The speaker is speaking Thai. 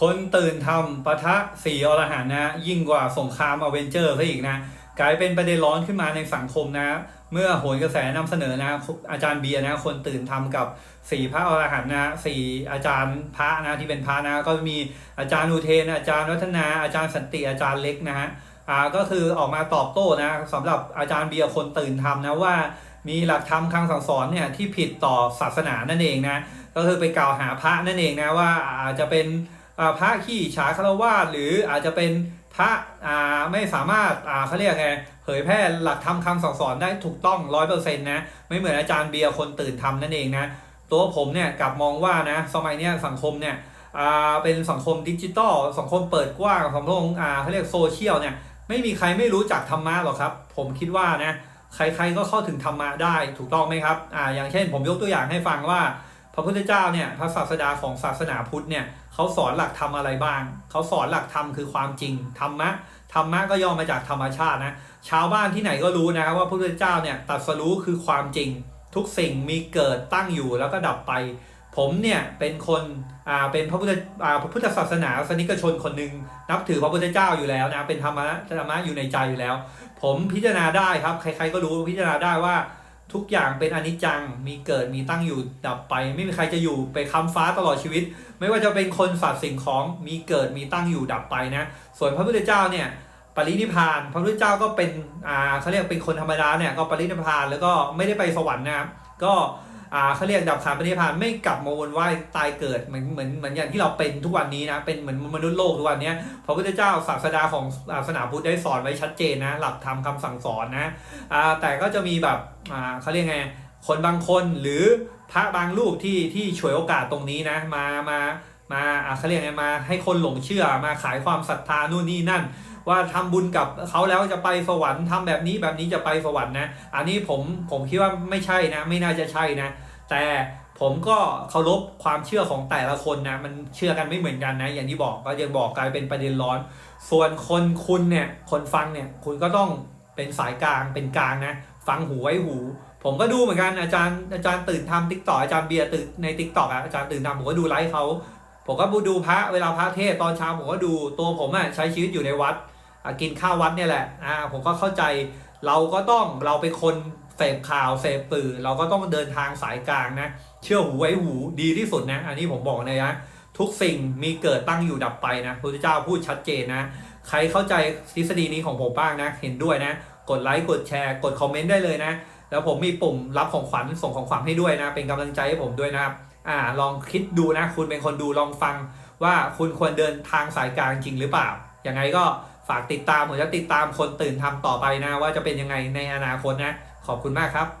คนตื่นทำปะทะสีอรหันต์นะ ยิ่งกว่าสงครามอเวนเจอร์ซะอีกนะ กลายเป็นประเด็นร้อนขึ้นมาในสังคมนะ เมื่อโหนกระแสนำเสนอนะ อาจารย์เบียร์นะ คนตื่นทำกับสีพระอรหันต์นะสีอาจารย์พระนะที่เป็นพระนะ ก็มีอาจารย์อุเทน อาจารย์วัฒนา อาจารย์สันติ อาจารย์เล็กนะฮะอ่าก็คือออกมาตอบโต้นะสำหรับอาจารย์เบียร์คนตื่นทำนะว่ามีหลักธรรมคำสั่งสอนเนี่ยที่ผิดต่อศาสนานั่นเองนะ ก็คือไปกล่าวหาพระนั่นเองนะว่าอาจจะเป็น พระขี้ฉาคารวาสหรืออาจจะเป็นพระอ่าไม่สามารถอ่าเขาเรียกไงเผยแพร่หลักธรรมคำสั่งสอนได้ถูกต้องร้อยเปอร์เซ็นต์นะไม่เหมือนอาจารย์เบียร์คนตื่นทำนั่นเองนะตัวผมเนี่ยกลับมองว่านะสมัยเนี้ยสังคมเนี่ยอ่าเป็นสังคมดิจิตอลสังคมเปิดกว้างสังคมอ่าเขาเรียกโซเชียลเนี่ยไม่มีใครไม่รู้จักธรรมะหรอกครับ ผมคิดว่านะใครๆก็เข้าถึงธรรมะได้ถูกต้องไหมครับอ่าอย่างเช่น ผมยกตัวอย่างให้ฟังว่า ระพุทธเจ้าเนี่ยพระศาสดาของศาสนาพุทธเนี่ยเขาสอนหลักธรรมอะไรบ้าง เขาสอนหลักธรรมคือความจริงธรรมะธรรมะก็ย่อมาจากธรรมชาตินะชาวบ้านที่ไหนก็รู้นะครับว่าพระพุทธเจ้าเนี่ยตรัสรู้คือความจริง ทุกสิ่งมีเกิดตั้งอยู่แล้วก็ดับไป ผมเนี่ยเป็นคนอ่าเป็นพระพุทธอ่าพระพุทธศาสนาสนิกชนคนหนึ่งนับถือพระพุทธเจ้าอยู่แล้วนะเป็นธรรมะธรรมะอยู่ในใจอยู่แล้ว ผมพิจารณาได้ครับใครๆก็รู้พิจารณาได้ว่า ทุกอย่างเป็นอนิจจัง มีเกิด มีตั้งอยู่ ดับไป ไม่มีใครจะอยู่ไปค้ำฟ้าตลอดชีวิต ไม่ว่าจะเป็นคนสัตว์สิ่งของ มีเกิด มีตั้งอยู่ ดับไปนะ ส่วนพระพุทธเจ้าเนี่ย ปรินิพาน พระพุทธเจ้าก็เป็น อ่าเขาเรียกเป็นคนธรรมดาเนี่ย ก็ปรินิพาน แล้วก็ไม่ได้ไปสวรรค์นะครับ ก็ อ่าเขาเรียกดับขันปรินิพพานไม่กลับมาวนว่ายตายเกิดเหมือนเหมือนเหมือนอย่างที่เราเป็นทุกวันนี้นะเป็นเหมือนมนุษย์โลกทุกวันนี้พระพุทธเจ้าศาสดาของศาสนาพุทธได้สอนไว้ชัดเจนนะ หลักธรรมคำสั่งสอนนะอ่าแต่ก็จะมีแบบอ่าเขาเรียกไงคนบางคนหรือพระบางรูปที่ที่ฉวยโอกาสตรงนี้นะมามามาอ่าเขาเรียกไงมาให้คนหลงเชื่อมาขายความศรัทธานู่นนี่นั่น ว่าทำบุญกับเขาแล้วจะไปสวรรค์ทำแบบนี้แบบนี้จะไปสวรรค์นะ อันนี้ผมผมคิดว่าไม่ใช่นะ ไม่น่าจะใช่นะ แต่ผมก็เคารพความเชื่อของแต่ละคนนะ มันเชื่อกันไม่เหมือนกันนะ อย่างที่บอกก็ยังบอกกลายเป็นประเด็นร้อน ส่วนคนคุณเนี่ย คนฟังเนี่ย คุณก็ต้องเป็นสายกลางเป็นกลางนะ ฟังหูไว้หู ผมก็ดูเหมือนกันอาจารย์อาจารย์ตื่นทำติ๊กต่ออาจารย์เบียร์ตื่นในติ๊กต็อกอะอาจารย์ตื่นทำผมก็ดูไลฟ์เขาผมก็ดูพระเวลาพระเทศตอนเช้าผมก็ดูตัวผมอะใช้ชีวิตอยู่ในวัดกินข้าววัดเนี่ยแหละอ่าผมก็เข้าใจเราก็ต้องเราเป็นคน เสพข่าวเสพสื่อเราก็ต้องเดินทางสายกลางนะ เชื่อหูไว้หูดีที่สุดนะ อันนี้ผมบอกเลยนะทุกสิ่งมีเกิดตั้งอยู่ดับไปนะพระพุทธเจ้าพูดชัดเจนนะ ใครเข้าใจทฤษฎีนี้ของผมบ้างนะ เห็นด้วยนะ กดไลค์กดแชร์ กดคอมเมนต์ได้เลยนะ แล้วผมมีปุ่มรับของขวัญส่งของขวัญให้ด้วยนะ เป็นกำลังใจให้ผมด้วยนะครับอ่าลองคิดดูนะ คุณเป็นคนดูลองฟังว่าคุณควรเดินทางสายกลางจริงหรือเปล่าอยังไงก็ฝากติดตามผมจะติดตามคนตื่นทำต่อไปนะ ว่าจะเป็นยังไงในอนาคตนะ ขอบคุณมากครับ